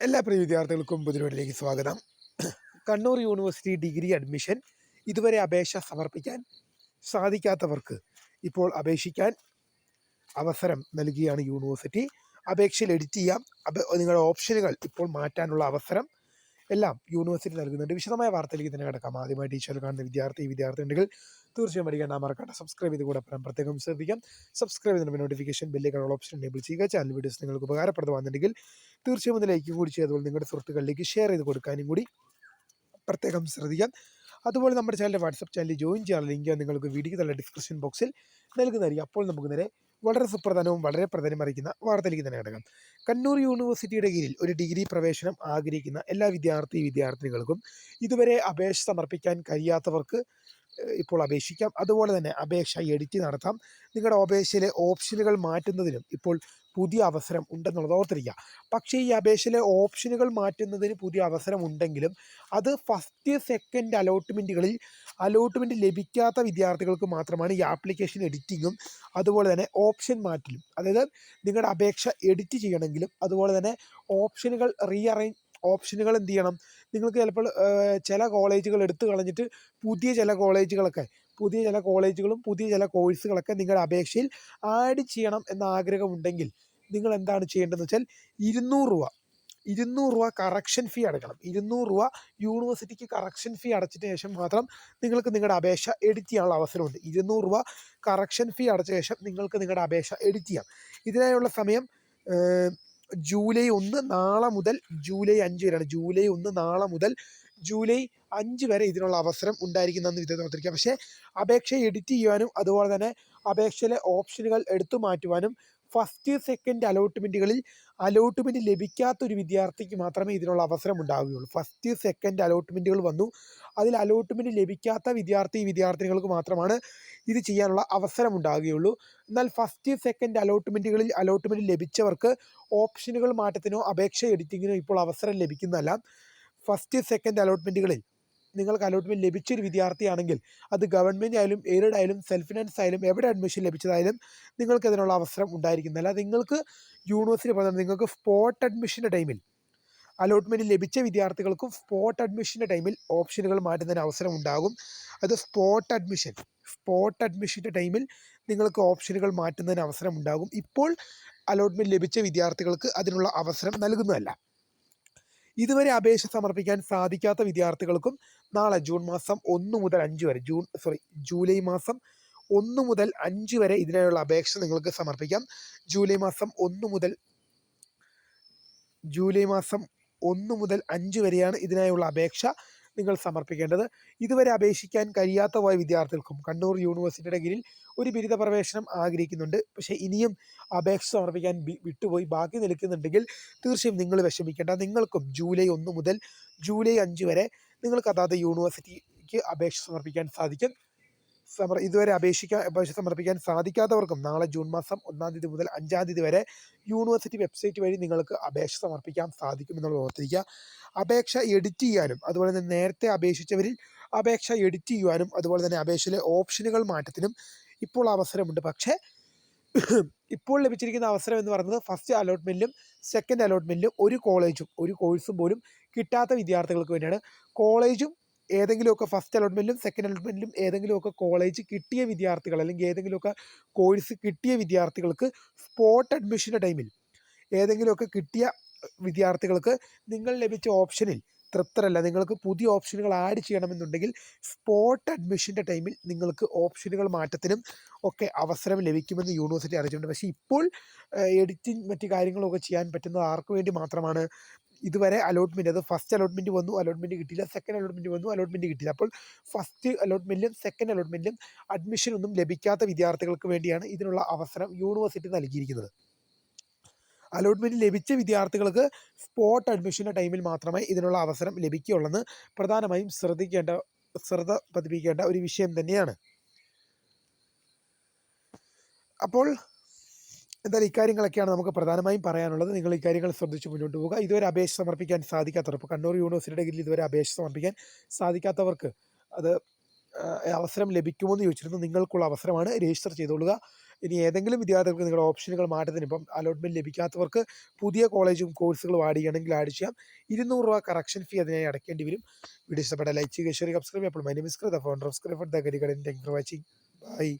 എല്ലാ പ്രിയ വിദ്യാർത്ഥികൾക്കും പുതിയവരിലേക്ക് സ്വാഗതം. കണ്ണൂർ യൂണിവേഴ്സിറ്റി ഡിഗ്രി അഡ്മിഷൻ ഇതുവരെ അപേക്ഷ സമർപ്പിക്കാൻ സാധിക്കാത്തവർക്ക് ഇപ്പോൾ അപേക്ഷിക്കാൻ അവസരം നൽകുകയാണ് യൂണിവേഴ്സിറ്റി. അപേക്ഷയിൽ എഡിറ്റ് ചെയ്യാം. നിങ്ങളുടെ ഓപ്ഷനുകൾ ഇപ്പോൾ മാറ്റാനുള്ള അവസരം എല്ലാം യൂണിവേഴ്സിറ്റി നൽകുന്നുണ്ട്. വിശദമായ വാർത്തയിലേക്ക് തന്നെ കിടക്കാം. ആദ്യമായി ടീച്ചർ കാണുന്ന വിദ്യാർത്ഥി വിദ്യാർത്ഥി ഉണ്ടെങ്കിൽ തീർച്ചയായും പഠിക്കാൻ മറക്കട്ടെ സബ്സ്ക്രൈബ് ചെയ്ത് കൂടെ പറയാൻ പ്രത്യേകം ശ്രദ്ധിക്കാം. സബ്സ്ക്രൈബ് ചെയ്യുന്ന നോട്ടിഫിക്കേഷൻ ബെല്ലേക്കാനുള്ള ഓപ്ഷൻ എനേബിൾ ചെയ്യുക. ചാനൽ വീഡിയോസ് നിങ്ങൾക്ക് ഉപകാരപ്രദമാണെന്നുണ്ടെങ്കിൽ തീർച്ചയായും ഒന്ന് ലൈക്കും കൂടി ചെയ്ത് അതുപോലെ നിങ്ങളുടെ സുഹൃത്തുക്കളിലേക്ക് ഷെയർ ചെയ്ത് കൊടുക്കാനും കൂടി പ്രത്യേകം ശ്രദ്ധിക്കാം. അതുപോലെ നമ്മുടെ ചാനലിന്റെ വാട്സപ്പ് ചാനലിൽ ജോയിൻ ചെയ്യാനുള്ള ലിങ്ക് നിങ്ങൾക്ക് വീഡിയോ തന്നെ ഡിസ്ക്രിപ്ഷൻ ബോക്സിൽ നൽകുന്നതായിരിക്കും. അപ്പോൾ നമുക്ക് നേരെ വളരെ സുപ്രധാനവും വളരെ പ്രധാനം അറിയിക്കുന്ന വാർത്തയിലേക്ക് തന്നെ കിടക്കാം. കണ്ണൂർ യൂണിവേഴ്സിറ്റിയുടെ കീഴിൽ ഒരു ഡിഗ്രി പ്രവേശനം ആഗ്രഹിക്കുന്ന എല്ലാ വിദ്യാർത്ഥി വിദ്യാർത്ഥിനികൾക്കും ഇതുവരെ അപേക്ഷ സമർപ്പിക്കാൻ കഴിയാത്തവർക്ക് ഇപ്പോൾ അപേക്ഷിക്കാം. അതുപോലെ തന്നെ അപേക്ഷ എഡിറ്റ് നടത്താം. നിങ്ങളുടെ അപേക്ഷയിലെ ഓപ്ഷനുകൾ മാറ്റുന്നതിനും ഇപ്പോൾ പുതിയ അവസരം ഉണ്ടെന്നുള്ളത് ഓർത്തിരിക്കുക. പക്ഷേ ഈ അപേക്ഷയിലെ ഓപ്ഷനുകൾ മാറ്റുന്നതിന് പുതിയ അവസരം ഉണ്ടെങ്കിലും അത് ഫസ്റ്റ് സെക്കൻഡ് അലോട്ട്മെന്റുകളിൽ അലോട്ട്മെന്റ് ലഭിക്കാത്ത വിദ്യാർത്ഥികൾക്ക് മാത്രമാണ് ഈ ആപ്ലിക്കേഷൻ എഡിറ്റിങ്ങും അതുപോലെ തന്നെ ഓപ്ഷൻ മാറ്റലും. അതായത് നിങ്ങളുടെ അപേക്ഷ എഡിറ്റ് ചെയ്യണമെങ്കിലും അതുപോലെ തന്നെ ഓപ്ഷനുകൾ റീഅറേഞ്ച് ഓപ്ഷനുകൾ എന്ത് ചെയ്യണം? നിങ്ങൾക്ക് ചിലപ്പോൾ ചില കോളേജുകൾ എടുത്തു കളഞ്ഞിട്ട് പുതിയ ചില കോളേജുകളൊക്കെ പുതിയ ചില കോളേജുകളും പുതിയ ചില കോഴ്സുകളൊക്കെ നിങ്ങളുടെ അപേക്ഷയിൽ ആഡ് ചെയ്യണം എന്ന ആഗ്രഹമുണ്ടെങ്കിൽ നിങ്ങൾ എന്താണ് ചെയ്യേണ്ടതെന്ന് വെച്ചാൽ ഇരുന്നൂറ് രൂപ ഇരുന്നൂറ് രൂപ കറക്ഷൻ ഫീ അടയ്ക്കണം. ഇരുന്നൂറ് രൂപ യൂണിവേഴ്സിറ്റിക്ക് കറക്ഷൻ ഫീ അടച്ചിട്ട് ശേഷം മാത്രം നിങ്ങൾക്ക് നിങ്ങളുടെ അപേക്ഷ എഡിറ്റ് ചെയ്യാനുള്ള അവസരമുണ്ട്. ഇരുന്നൂറ് രൂപ കറക്ഷൻ ഫീ അടച്ച ശേഷം നിങ്ങൾക്ക് നിങ്ങളുടെ അപേക്ഷ എഡിറ്റ് ചെയ്യാം. ഇതിനായുള്ള സമയം ജൂലൈ ഒന്ന് നാളെ മുതൽ ജൂലൈ അഞ്ച് വരെയാണ്. ജൂലൈ ഒന്ന് നാളെ മുതൽ ജൂലൈ അഞ്ച് വരെ ഇതിനുള്ള അവസരം ഉണ്ടായിരിക്കുന്നതെന്ന് ഓർത്തിരിക്കുക പക്ഷേ അപേക്ഷ എഡിറ്റ് ചെയ്യുവാനും അതുപോലെ തന്നെ അപേക്ഷയിലെ ഓപ്ഷനുകൾ എടുത്തു മാറ്റുവാനും ഫസ്റ്റ് സെക്കൻഡ് അലോട്ട്മെന്റുകളിൽ അലോട്ട്മെന്റ് ലഭിക്കാത്ത ഒരു വിദ്യാർത്ഥിക്ക് മാത്രമേ ഇതിനുള്ള അവസരം ഉണ്ടാവുകയുള്ളൂ. ഫസ്റ്റ് സെക്കൻഡ് അലോട്ട്മെന്റുകൾ വന്നു. അതിൽ അലോട്ട്മെന്റ് ലഭിക്കാത്ത വിദ്യാർത്ഥി വിദ്യാർത്ഥിനികൾക്ക് മാത്രമാണ് ഇത് ചെയ്യാനുള്ള അവസരം ഉണ്ടാവുകയുള്ളൂ. എന്നാൽ ഫസ്റ്റ് സെക്കൻഡ് അലോട്ട്മെന്റുകളിൽ അലോട്ട്മെന്റ് ലഭിച്ചവർക്ക് ഓപ്ഷനുകൾ മാറ്റത്തിനോ അപേക്ഷ എഡിറ്റിങ്ങിനോ ഇപ്പോൾ അവസരം ലഭിക്കുന്നതല്ല. ഫസ്റ്റ് സെക്കൻഡ് അലോട്ട്മെന്റുകളിൽ നിങ്ങൾക്ക് അലോട്ട്മെന്റ് ലഭിച്ചൊരു വിദ്യാർത്ഥിയാണെങ്കിൽ അത് ഗവൺമെന്റ് ആയാലും എയ്ഡഡ് ആയാലും സെൽഫ് ഫിനാൻസ് ആയാലും എവിടെ അഡ്മിഷൻ ലഭിച്ചതായാലും നിങ്ങൾക്ക് അതിനുള്ള അവസരം ഉണ്ടായിരിക്കുന്നില്ല നിങ്ങൾക്ക് യൂണിവേഴ്സിറ്റി പറഞ്ഞാൽ നിങ്ങൾക്ക് സ്പോട്ട് അഡ്മിഷന്റെ ടൈമിൽ അലോട്ട്മെന്റ് ലഭിച്ച വിദ്യാർത്ഥികൾക്കും സ്പോട്ട് അഡ്മിഷന്റെ ടൈമിൽ ഓപ്ഷനുകൾ മാറ്റുന്നതിന് അവസരം ഉണ്ടാകും. അത് സ്പോട്ട് അഡ്മിഷൻ സ്പോട്ട് അഡ്മിഷന്റെ ടൈമിൽ നിങ്ങൾക്ക് ഓപ്ഷനുകൾ മാറ്റുന്നതിന് അവസരം ഉണ്ടാകും. ഇപ്പോൾ അലോട്ട്മെന്റ് ലഭിച്ച വിദ്യാർത്ഥികൾക്ക് അതിനുള്ള അവസരം നൽകുന്നതല്ല. ഇതുവരെ അപേക്ഷ സമർപ്പിക്കാൻ സാധിക്കാത്ത വിദ്യാർത്ഥികൾക്കും നാളെ ജൂൺ മാസം ഒന്ന് മുതൽ അഞ്ച് വരെ ജൂൺ സോറി ജൂലൈ മാസം ഒന്ന് മുതൽ അഞ്ച് വരെ ഇതിനായുള്ള അപേക്ഷ നിങ്ങൾക്ക് സമർപ്പിക്കാം. ജൂലൈ മാസം ഒന്ന് മുതൽ ജൂലൈ മാസം ഒന്ന് മുതൽ അഞ്ച് വരെയാണ് ഇതിനായുള്ള അപേക്ഷ. നിങ്ങൾ സമർപ്പിക്കേണ്ടത്. ഇതുവരെ അപേക്ഷിക്കാൻ കഴിയാത്ത പോയ വിദ്യാർത്ഥികൾക്കും കണ്ണൂർ യൂണിവേഴ്സിറ്റിയുടെ കീഴിൽ ഒരു ബിരുദ പ്രവേശനം ആഗ്രഹിക്കുന്നുണ്ട്. പക്ഷേ ഇനിയും അപേക്ഷ സമർപ്പിക്കാൻ വിട്ടുപോയി ബാക്കി നിൽക്കുന്നുണ്ടെങ്കിൽ തീർച്ചയായും നിങ്ങൾ വിഷമിക്കേണ്ട. നിങ്ങൾക്കും ജൂലൈ ഒന്ന് മുതൽ ജൂലൈ അഞ്ച് വരെ നിങ്ങൾക്ക് അതാത് യൂണിവേഴ്സിറ്റിക്ക് അപേക്ഷ സമർപ്പിക്കാൻ സാധിക്കും. സമർ ഇതുവരെ അപേക്ഷിക്കാൻ അപേക്ഷ സമർപ്പിക്കാൻ സാധിക്കാത്തവർക്കും നാളെ ജൂൺ മാസം ഒന്നാം തീയതി മുതൽ അഞ്ചാം തീയതി വരെ യൂണിവേഴ്സിറ്റി വെബ്സൈറ്റ് വഴി നിങ്ങൾക്ക് അപേക്ഷ സമർപ്പിക്കാൻ സാധിക്കും എന്നുള്ളത് ഓർത്തിരിക്കുക. അപേക്ഷ എഡിറ്റ് ചെയ്യാനും അതുപോലെ തന്നെ നേരത്തെ അപേക്ഷിച്ചവരിൽ അപേക്ഷ എഡിറ്റ് ചെയ്യുവാനും അതുപോലെ തന്നെ അപേക്ഷയിലെ ഓപ്ഷനുകൾ മാറ്റത്തിനും ഇപ്പോൾ അവസരമുണ്ട്. പക്ഷേ ഇപ്പോൾ ലഭിച്ചിരിക്കുന്ന അവസരം എന്ന് പറയുന്നത് ഫസ്റ്റ് അലോട്ട്മെന്റിലും സെക്കൻഡ് അലോട്ട്മെന്റിലും ഒരു കോളേജും ഒരു കോഴ്സും പോലും കിട്ടാത്ത വിദ്യാർത്ഥികൾക്ക് വേണ്ടിയാണ്. കോളേജും ഏതെങ്കിലുമൊക്കെ ഫസ്റ്റ് അലോട്ട്മെന്റിലും സെക്കൻഡ് അലോട്ട്മെന്റിലും ഏതെങ്കിലുമൊക്കെ കോളേജ് കിട്ടിയ വിദ്യാർത്ഥികൾ അല്ലെങ്കിൽ ഏതെങ്കിലുമൊക്കെ കോഴ്സ് കിട്ടിയ വിദ്യാർത്ഥികൾക്ക് സ്പോട്ട് അഡ്മിഷന്റെ ടൈമിൽ ഏതെങ്കിലുമൊക്കെ കിട്ടിയ വിദ്യാർത്ഥികൾക്ക് നിങ്ങൾ ലഭിച്ച ഓപ്ഷനിൽ തൃപ്തരല്ല നിങ്ങൾക്ക് പുതിയ ഓപ്ഷനുകൾ ആഡ് ചെയ്യണമെന്നുണ്ടെങ്കിൽ സ്പോട്ട് അഡ്മിഷന്റെ ടൈമിൽ നിങ്ങൾക്ക് ഓപ്ഷനുകൾ മാറ്റത്തിനും ഒക്കെ അവസരം ലഭിക്കുമെന്ന് യൂണിവേഴ്സിറ്റി അറിയിച്ചിട്ടുണ്ട്. പക്ഷേ ഇപ്പോൾ എഡിറ്റിംഗ് മറ്റു കാര്യങ്ങളൊക്കെ ചെയ്യാൻ പറ്റുന്നത് ആർക്ക് വേണ്ടി മാത്രമാണ്? ഇതുവരെ അലോട്ട്മെന്റ് അത് ഫസ്റ്റ് അലോട്ട്മെന്റ് വന്നു അലോട്ട്മെന്റ് കിട്ടിയില്ല. സെക്കൻഡ് അലോട്ട്മെന്റ് വന്നു അലോട്ട്മെന്റ് കിട്ടിയില്ല. അപ്പോൾ ഫസ്റ്റ് അലോട്ട്മെന്റിലും സെക്കൻഡ് അലോട്ട്മെന്റിലും അഡ്മിഷൻ ഒന്നും ലഭിക്കാത്ത വിദ്യാർത്ഥികൾക്ക് വേണ്ടിയാണ് ഇതിനുള്ള അവസരം യൂണിവേഴ്സിറ്റി നൽകിയിരിക്കുന്നത്. അലോട്ട്മെന്റ് ലഭിച്ച വിദ്യാർത്ഥികൾക്ക് സ്പോട്ട് അഡ്മിഷന്റെ ടൈമിൽ മാത്രമേ ഇതിനുള്ള അവസരം ലഭിക്കുകയുള്ളെന്ന് പ്രധാനമായും ശ്രദ്ധിക്കേണ്ട ശ്രദ്ധ പതിപ്പിക്കേണ്ട ഒരു വിഷയം തന്നെയാണ്. അപ്പോൾ എന്തായാലും ഇക്കാര്യങ്ങളൊക്കെയാണ് നമുക്ക് പ്രധാനമായും പറയാനുള്ളത്. നിങ്ങൾ ഇക്കാര്യങ്ങൾ ശ്രദ്ധിച്ച് മുന്നോട്ട് പോവുക. ഇതുവരെ അപേക്ഷ സമർപ്പിക്കാൻ സാധിക്കാത്തവർ ഇപ്പോൾ കണ്ണൂർ യൂണിവേഴ്സിറ്റിയുടെ കീഴിൽ ഇതുവരെ അപേക്ഷ സമർപ്പിക്കാൻ സാധിക്കാത്തവർക്ക് അത് അവസരം ലഭിക്കുമോ എന്ന് ചോദിച്ചിരുന്നു. നിങ്ങൾക്കുള്ള അവസരമാണ് രജിസ്റ്റർ ചെയ്തോളുക. ഇനി ഏതെങ്കിലും വിദ്യാർത്ഥികൾക്ക് നിങ്ങളുടെ ഓപ്ഷനുകൾ മാറ്റത്തിന് ഇപ്പം അലോട്ട്മെന്റ് ലഭിക്കാത്തവർക്ക് പുതിയ കോളേജും കോഴ്സുകളും ആഡ് ചെയ്യണമെങ്കിൽ ആഡ് ചെയ്യാം. ഇരുന്നൂറ് രൂപ കറക്ഷൻ ഫീ അതിനായി അടയ്ക്കേണ്ടി വരും. വീഡിയോ ഇഷ്ടപ്പെട്ട ലൈക്ക് ചെയ്യുക ഷെയർ സബ്സ്ക്രൈബ് അപ്പോൾ my name Kritha founder of scrifer the Karikadan thank for watching. Bye.